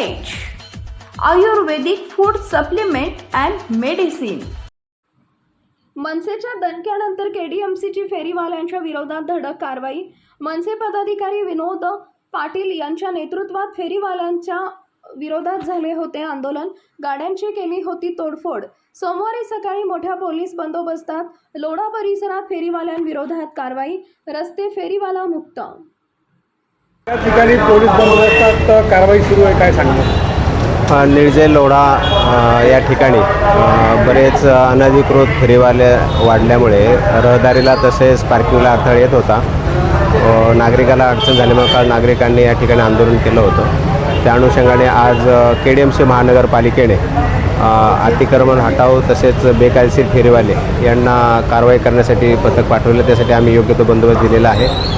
Ayurvedic food supplement and medicine मनसेच्या दणक्यानंतर के D M सीची फेरीवाल्यांच्या विरोधात धडक कारवाई. मनसे पदाधिकारी विनोद पाटील यांच्या नेतृत्वात फेरीवाल्यांच्या विरोधात झाले होते आंदोलन. गाड्यांची केली होती तोडफोड. सोमवारी सकाळी मोठ्या पोलीस बंदोबस्तात लोढा परिसरात फेरीवाल्यांविरोधात कारवाई. रस्ते फेरीवाला मुक्त त्या ठिकाणी पोलीस बंदोबस्तात कारवाई सुरू आहे काय सांगणार? निर्जय लोढा या ठिकाणी. बरेच अनधिकृत फेरीवाले वाढल्यामुळे रहदारीला तसेच पार्किंगला अडथळा येत होता. नागरिकाला अडचण झाल्यामुळे काल नागरिकांनी या ठिकाणी आंदोलन केलं होतं. त्या अनुषंगाने आज के डी एम सी महानगरपालिकेने अतिक्रमण हटाव तसेच बेकायदेशीर फेरीवाले यांना कारवाई करण्यासाठी पथक पाठवलं. त्यासाठी आम्ही योग्य तो बंदोबस्त दिलेला आहे.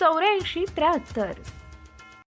चौऱ्याऐंशी त्र्याहत्तर